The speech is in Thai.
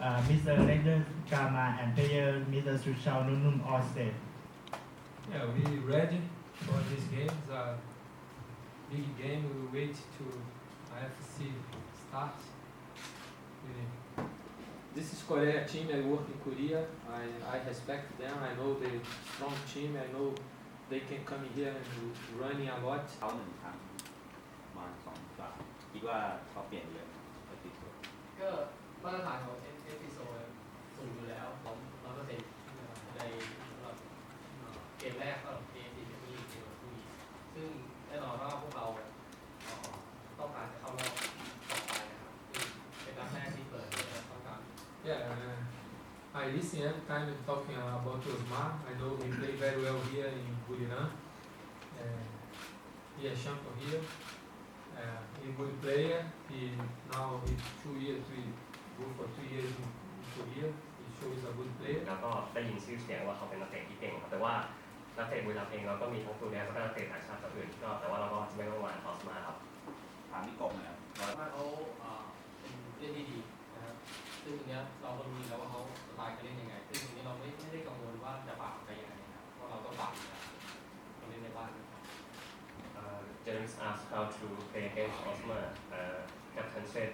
uh, Mr. Render Gama and player Mr. Sushao Nunun on stage. Yeah, we ready for this game. It's a big game. We will wait to IFC start. We- This is Korea team. I work in Korea. I, I respect them. I know they strong team. I know they can come here and running a lot. เขาหนึ่งครั้งมาสองครั้งคิดว่าเขาเปลี่ยนเยอะปฏิสุทธิ์ ก็มาตรฐานของ เกมแรกสำหรับเกมที่จะมีเกมกับผู้หญิงซึ่งแน่นอนว่าพวกเราต้องการจะเข้ารอบต่อไปนะครับเป็นนัดแรกที่เปิดที่เราต้องการ Yeah, uh, I listen every time you're talking about Osmar. I know he play very well here in Buriram. Uh, he is champion here. Uh, he good player. He now he two years we go for two years in Korea. He shows a good player. แล้วก็ได้ยินชื่อเสียงว่าเขาเป็นนักเตะที่เก่งครับแต่ว่า นักเตะบุรีรัมย์เองเราก็มีทั้งตัวแดนแล้วก็นักเตะต่างชาติคนอื่นก็แต่ว่าเราก็จะไม่ต้องมาคอสมาครับถามพี่กบหนะครับว่าว่าเขาเอ่อเป็นเล่นที่ดีนะครับซึ่งตรงเนี้ยเราก็รู้อยู่แล้วว่าเขาสไตล์การเล่นยังไง ซึ่งตรงนี้เราไม่ไม่ได้กังวลว่าจะปรับไปยังไงนะครับเพราะเราก็ปรับอยู่แล้วเราเล่นในบ้านนะครับ Uh, James asked how to play against Osma. Uh, Captain said